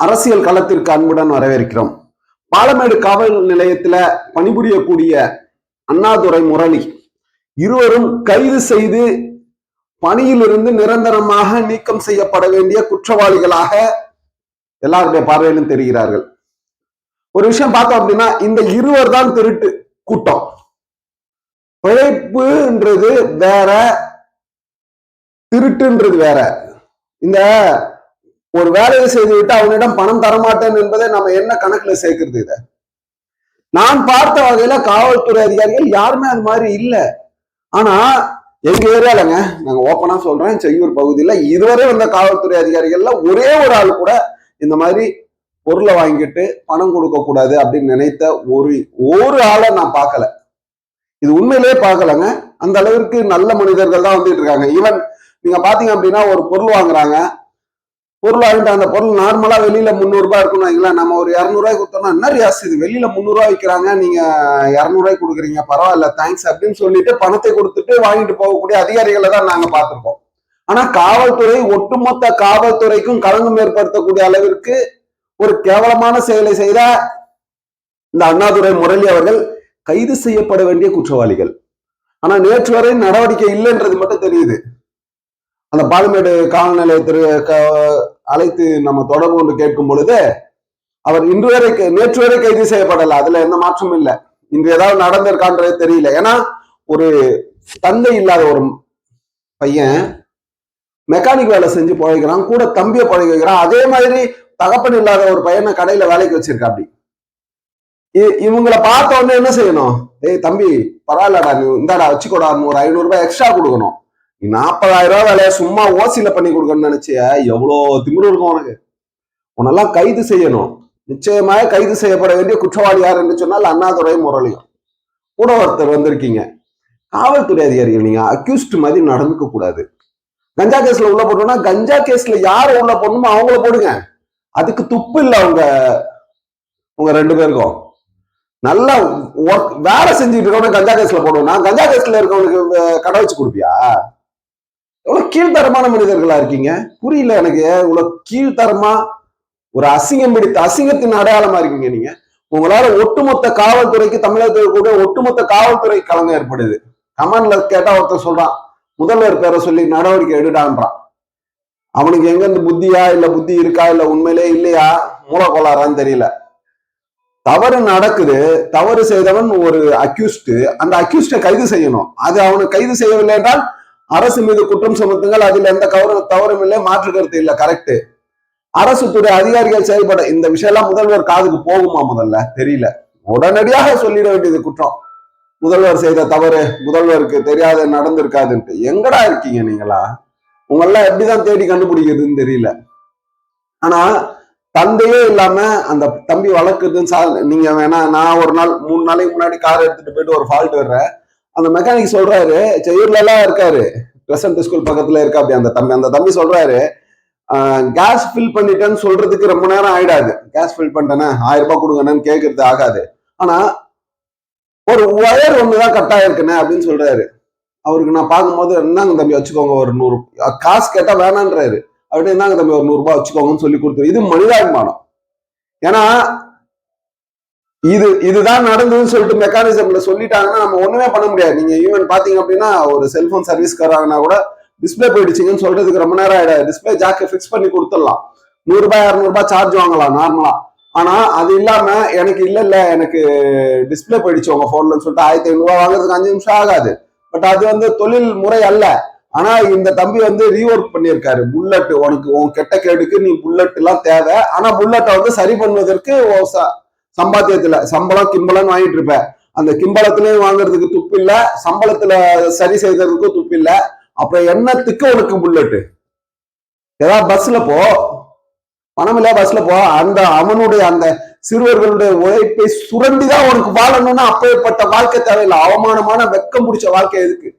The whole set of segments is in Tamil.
அரசியல் களத்திற்கு அன்புடன் வரவேற்கிறோம். பாலமேடு காவல் நிலையத்துல பணிபுரியக்கூடிய அண்ணாதுரை முரளி இருவரும் கைது செய்து பணியிலிருந்து நிரந்தரமாக நீக்கம் செய்யப்பட வேண்டிய குற்றவாளிகளாக எல்லாருடைய பார்வையிலும் தெரிகிறார்கள். ஒரு விஷயம் பார்த்தோம் அப்படின்னா இந்த இருவர் தான் திருட்டு கூட்டம். பிழைப்புன்றது வேற திருட்டுன்றது வேற. இந்த ஒரு வேலையை செய்துவிட்டு அவனிடம் பணம் தரமாட்டேன் என்பதை நம்ம என்ன கணக்குல சேர்க்கிறது இத? நான் பார்த்த வகையில காவல்துறை அதிகாரிகள் யாருமே அது மாதிரி இல்லை. ஆனா எங்க ஏரியாலங்க நாங்க ஓப்பனா சொல்றேன் செய்யூர் பகுதியில இதுவரை வந்த காவல்துறை அதிகாரிகள்ல ஒரே ஒரு ஆள் கூட இந்த மாதிரி பொருளை வாங்கிட்டு பணம் கொடுக்க கூடாது அப்படின்னு நினைத்த ஒரு ஒரு ஆளை நான் பார்க்கல. இது உண்மையிலேயே பார்க்கலங்க. அந்த அளவிற்கு நல்ல மனிதர்கள் தான் வந்துட்டு இருக்காங்க. ஈவன் நீங்க பாத்தீங்க அப்படின்னா ஒரு பொருள் வாங்குறாங்க. பொருள் வாங்கிட்டு அந்த பொருள் நார்மலா வெளியில முந்நூறுபா ரூபாய் இருக்குன்னு வைங்களேன். நம்ம ஒரு இரநூறுவாய் கொடுத்தோம்னா என்ன ரியாஸ் இது? வெளியில முந்நூறுவா விற்கிறாங்க நீங்க இரநூறுவாய் கொடுக்குறீங்க பரவாயில்ல தேங்க்ஸ் அப்படின்னு சொல்லிட்டு பணத்தை கொடுத்துட்டு வாங்கிட்டு போகக்கூடிய அதிகாரிகளை தான் நாங்க பார்த்திருக்கோம். ஆனா காவல்துறை ஒட்டுமொத்த காவல்துறைக்கும் களங்கம் ஏற்படுத்தக்கூடிய அளவிற்கு ஒரு கேவலமான செயலை செய்த இந்த அண்ணாதுரை முரளி அவர்கள் கைது செய்யப்பட வேண்டிய குற்றவாளிகள். ஆனா நேற்று வரை நடவடிக்கை இல்லைன்றது மட்டும் தெரியுது. அந்த பாலமேடு காவல் நிலையத்திற்கு அழைத்து நம்ம தொடர்பு ஒன்று கேட்கும் பொழுது அவர் இன்று வரை நேற்று வரை கைது செய்யப்படல. அதுல எந்த மாற்றமும் இல்லை. இன்று ஏதாவது நடந்திருக்கான்றது தெரியல. ஏன்னா ஒரு தந்தை இல்லாத ஒரு பையன் மெக்கானிக் வேலை செஞ்சு பழகிறான் கூட தம்பியை பழக வைக்கிறான். அதே மாதிரி தகப்பன் இல்லாத ஒரு பையனை கடையில வேலைக்கு வச்சிருக்கா அப்படி. இ- பார்த்த உடனே என்ன செய்யணும்? ஏய் தம்பி பரவாயில்லடா நீ இந்தாடா வச்சுக்கோடா ஒரு ஐநூறு ரூபாய் எக்ஸ்ட்ரா கொடுக்கணும். நாற்பதாயிரம் ரூபாய் வேலையை சும்மா ஓசியில பண்ணி கொடுக்கணும்னு நினைச்சிய? எவ்வளோ திமிரு இருக்கும் உனக்கு. உன்னெல்லாம் கைது செய்யணும். நிச்சயமாக கைது செய்யப்பட வேண்டிய குற்றவாளி யார் என்று சொன்னால் அண்ணாதுரை முரளியும். கூட ஒருத்தர் வந்திருக்கீங்க. காவல்துறை அதிகாரிகள் நீங்க அக்யூஸ்ட் மாதிரி நடந்துக்க கூடாது. கஞ்சா கேஸ்ல உள்ள போட்டோம்னா கஞ்சா கேஸ்ல யார் உள்ள போடணுமோ அவங்கள போடுங்க. அதுக்கு துப்பு இல்லை அவங்க உங்க ரெண்டு பேருக்கும். நல்லா ஒர்க் வேலை செஞ்சுட்டு இருக்கவன கஞ்சா கேஸ்ல போடுவேன்னா கஞ்சா கேஸ்ல இருக்கவனுக்கு கடை வச்சு கொடுப்பியா? எவ்வளவு கீழ்த்தரமான மனிதர்களா இருக்கீங்க? புரியல எனக்கு. இவ்வளவு கீழ்த்தரமா ஒரு அசிங்கம் பிடித்த அசிங்கத்தின் அடையாளமா இருக்கீங்க நீங்க? உங்களால ஒட்டுமொத்த காவல்துறைக்கு தமிழகத்தில் கூட ஒட்டுமொத்த காவல்துறை கலங்க ஏற்படுது. கமான்ல கேட்டா ஒருத்தர் சொல்றான் முதல்வர் பேரை சொல்லி நடவடிக்கை எடுடான்றான். அவனுக்கு எங்க இருந்து புத்தியா இல்ல புத்தி இருக்கா இல்ல உண்மையிலே இல்லையா? மூலக்கோளாறான்னு தெரியல. தவறு நடக்குது. தவறு செய்தவன் ஒரு அக்யூஸ்ட் அந்த அக்யூஸ்டை கைது செய்யணும். அது அவனை கைது செய்யவில்லை என்றால் அரசு மீது குற்றம் சுமத்துங்கள் அதில் எந்த கவர தவறும் இல்லை மாற்று கருத்து இல்லை கரெக்ட் அரசு துறை அதிகாரிகள் செயல்பட இந்த விஷயம்லாம் முதல்வர் காதுக்கு போகுமா முதல்ல? தெரியல. உடனடியாக சொல்லிட வேண்டியது குற்றம். முதல்வர் செய்த தவறு முதல்வருக்கு தெரியாத நடந்திருக்காதுன்ட்டு. எங்கடா இருக்கீங்க நீங்களா? உங்களெல்லாம் எப்படிதான் தேடி கண்டுபிடிக்கிறதுன்னு தெரியல. ஆனா தந்தையே இல்லாம அந்த தம்பி வளர்க்குறதுன்னு சா நீங்க வேணா நான் ஒரு நாள் மூணு நாளைக்கு முன்னாடி கார் எடுத்துட்டு போயிட்டு ஒரு ஃபால்ட் வர்றேன். அந்த மெக்கானிக் சொல்றாரு செய்யூர்ல எல்லாம் இருக்காரு. பிரசன்ட் ஸ்கூல் பக்கத்துல இருக்கா அப்படி அந்த தம்பி அந்த தம்பி சொல்றாரு கேஸ் ஃபில் பண்ணிட்டேன்னு சொல்றதுக்கு ரொம்ப நேரம் ஆயிடாது. கேஸ் ஃபில் பண்ணிட்டேன்னு ஆயிரம் ரூபாய் கொடுங்கன்னு கேட்கறது ஆகாது. ஆனா ஒரு ஒயர் ஒண்ணுதான் கட் ஆயிருக்குண்ணே அப்படின்னு சொல்றாரு. அவருக்கு நான் பார்க்கும்போது என்னங்க தம்பி வச்சுக்கோங்க ஒரு நூறு காசு கேட்டா வேணான்றாரு. அப்படின்னு என்னங்க தம்பி ஒரு நூறுபா வச்சுக்கோங்கன்னு சொல்லி கொடுத்துரு. இது மனிதாபிமானம். ஏன்னா இது இதுதான் நடந்ததுன்னு சொல்லிட்டு மெக்கானிசம்ல சொல்லிட்டாங்கன்னா நம்ம ஒண்ணுமே பண்ண முடியாது. நீங்க ஈவன் பாத்தீங்க அப்படின்னா ஒரு செல்போன் சர்வீஸ்காரங்கன்னா கூட டிஸ்பிளே போயிடுச்சுங்கன்னு சொல்றதுக்கு ரொம்ப நேரம் ஆயிடாது. டிஸ்பிளே ஜாக்கை ஃபிக்ஸ் பண்ணி கொடுத்துடலாம். நூறு இரநூறுபா சார்ஜ் வாங்கலாம் நார்மலா ஆனா அது இல்லாம எனக்கு இல்ல இல்ல எனக்கு டிஸ்பிளே போயிடுச்சு உங்க போன்லன்னு சொல்லிட்டு ஆயிரத்தி ஐநூறுரூவா வாங்குறதுக்கு அஞ்சு நிமிஷம் ஆகாது. பட் அது வந்து தொழில் முறை அல்ல. ஆனா இந்த தம்பி வந்து ரீஒர்க் பண்ணியிருக்காரு. புல்லட் உனக்கு உன் கெட்ட கேடுக்கு நீ புல்லட் எல்லாம் தேவை. ஆனா புல்லட்டை வந்து சரி பண்ணுவதற்கு சம்பாத்தியத்துல சம்பளம் கிம்பளம்னு வாங்கிட்டு இருப்ப. அந்த கிம்பளத்திலயும் வாங்குறதுக்கு துப்பு இல்ல சம்பளத்துல சரி செய்யறதுக்கும் துப்பு இல்ல. அப்புறம் என்னத்துக்கு உனக்கு புல்லட்டு ஏதாவது பஸ்ல போ. பணம் இல்ல பஸ்ல போ. அந்த அவனுடைய அந்த சிறுவர்களுடைய உழைப்பை சுரண்டிதான் உனக்கு வாழணும்னா அப்பேற்பட்ட வாழ்க்கை தேவையில்லை. அவமானமான வெக்கம் பிடிச்ச வாழ்க்கை எதுக்கு?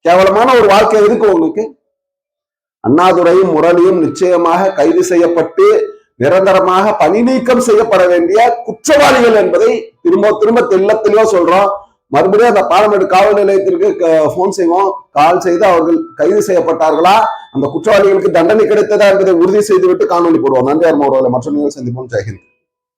கேவலமான ஒரு வாழ்க்கை எதுக்கு உங்களுக்கு? அண்ணாதுரையும் முரளியும் நிச்சயமாக கைது செய்யப்பட்டு நிரந்தரமாக பணி நீக்கம் செய்யப்பட வேண்டிய குற்றவாளிகள் என்பதை திரும்ப திரும்ப தெள்ள தெளிவா சொல்றோம். மறுபடியும் அந்த பாலமேடு காவல் நிலையத்திற்கு போன் செய்வோம். கால் செய்து அவர்கள் கைது செய்யப்பட்டார்களா? அந்த குற்றவாளிகளுக்கு தண்டனை கிடைத்ததா என்பதை உறுதி செய்துவிட்டு காணொலி போடுவோம். நன்றி அருமா மற்ற நீங்கள் சந்திப்போம். ஜெயஹிந்த்.